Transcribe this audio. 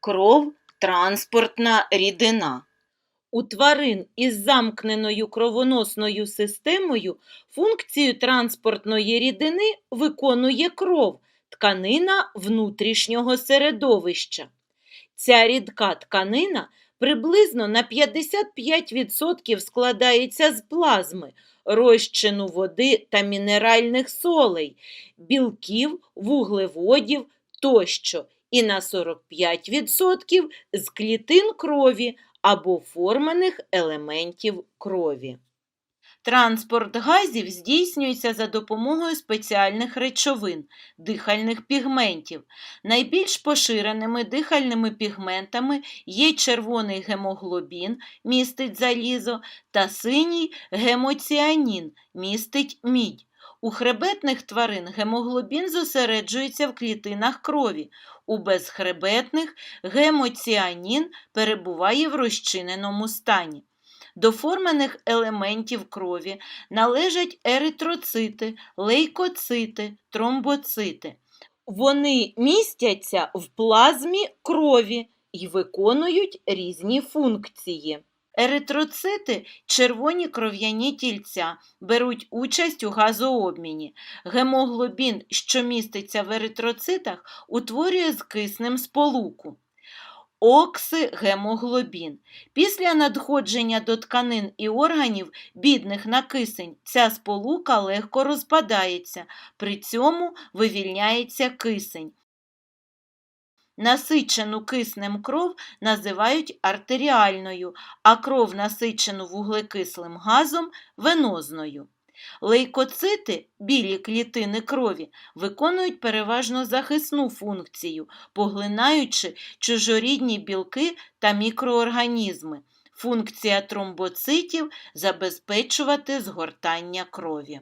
Кров транспортна рідина. У тварин із замкненою кровоносною системою функцію транспортної рідини виконує кров, тканина внутрішнього середовища. Ця рідка тканина приблизно на 55% складається з плазми, розчину води та мінеральних солей, білків, вуглеводів тощо, і на 45% з клітин крові або формених елементів крові. Транспорт газів здійснюється за допомогою спеціальних речовин – дихальних пігментів. Найбільш поширеними дихальними пігментами є червоний гемоглобін, містить залізо, та синій гемоціанін, містить мідь. У хребетних тварин гемоглобін зосереджується в клітинах крові, у безхребетних гемоціанін перебуває в розчиненому стані. До формених елементів крові належать еритроцити, лейкоцити, тромбоцити. Вони містяться в плазмі крові і виконують різні функції. Еритроцити червоні кров'яні тільця беруть участь у газообміні. Гемоглобін, що міститься в еритроцитах, утворює з киснем сполуку. Оксигемоглобін. Після надходження до тканин і органів, бідних на кисень, ця сполука легко розпадається, при цьому вивільняється кисень. Насичену киснем кров називають артеріальною, а кров, насичену вуглекислим газом венозною. Лейкоцити, білі клітини крові, виконують переважно захисну функцію, поглинаючи чужорідні білки та мікроорганізми. Функція тромбоцитів забезпечувати згортання крові.